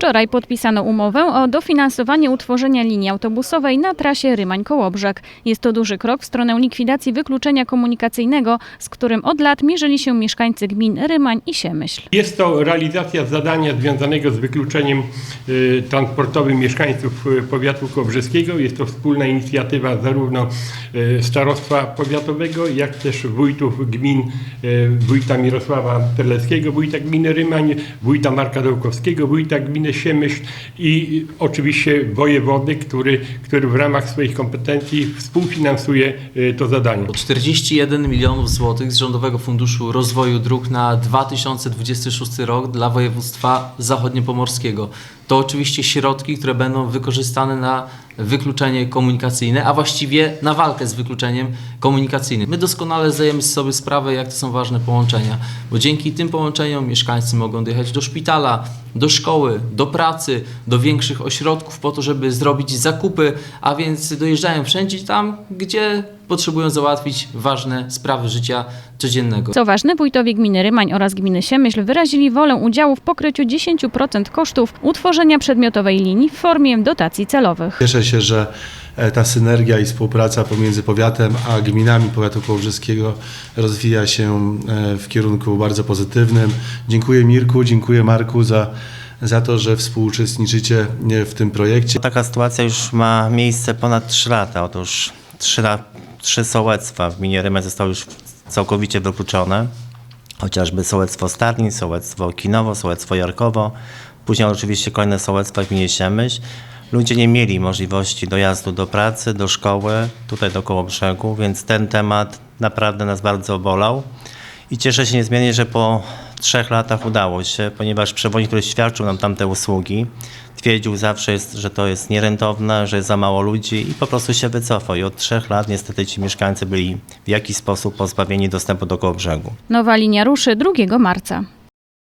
Wczoraj podpisano umowę o dofinansowanie utworzenia linii autobusowej na trasie Rymań-Kołobrzeg. Jest to duży krok w stronę likwidacji wykluczenia komunikacyjnego, z którym od lat mierzyli się mieszkańcy gmin Rymań i Siemyśl. Jest to realizacja zadania związanego z wykluczeniem y, transportowym mieszkańców y, powiatu kołbrzeskiego. Jest to wspólna inicjatywa zarówno y, starostwa powiatowego, jak też wójtów gmin, wójta Mirosława Terleckiego, wójta gminy Rymań, wójta Marka Dołkowskiego, wójta gminy Siemyśl i oczywiście wojewody, który, który w ramach swoich kompetencji współfinansuje y, to zadanie. 41 milionów złotych z Rządowego Funduszu Rozwoju Dróg na 2026 rok dla województwa zachodniopomorskiego. To oczywiście środki, które będą wykorzystane na wykluczenie komunikacyjne, a właściwie na walkę z wykluczeniem komunikacyjnym. My doskonale zdajemy sobie sprawę, jak to są ważne połączenia, bo dzięki tym połączeniom mieszkańcy mogą dojechać do szpitala, do szkoły, do pracy, do większych ośrodków po to, żeby zrobić zakupy, a więc dojeżdżają wszędzie tam, gdzie potrzebują załatwić ważne sprawy życia codziennego. Co ważne, wójtowie gminy Rymań oraz gminy Siemyśl wyrazili wolę udziału w pokryciu 10% kosztów utworzenia przedmiotowej linii w formie dotacji celowych. Cieszę się, że e, ta synergia i współpraca pomiędzy powiatem a gminami powiatu kołobrzyskiego rozwija się e, w kierunku bardzo pozytywnym. Dziękuję Mirku, dziękuję Marku za, za to, że współuczestniczycie e, w tym projekcie. Taka sytuacja już ma miejsce ponad 3 lata. Otóż trzy, trzy sołectwa w gminie Rymek zostały już całkowicie wykluczone. Chociażby sołectwo Starlin, sołectwo Kinowo, sołectwo Jarkowo. Później oczywiście kolejne sołectwa w gminie Siemyśl. Ludzie nie mieli możliwości dojazdu do pracy, do szkoły, tutaj do Kołobrzegu, więc ten temat naprawdę nas bardzo bolał. I cieszę się niezmiernie, że po trzech latach udało się, ponieważ przewodnik, który świadczył nam tamte usługi, twierdził zawsze, jest, że to jest nierentowne, że jest za mało ludzi i po prostu się wycofał. I od trzech lat niestety ci mieszkańcy byli w jakiś sposób pozbawieni dostępu do Kołobrzegu. Nowa linia ruszy 2 marca.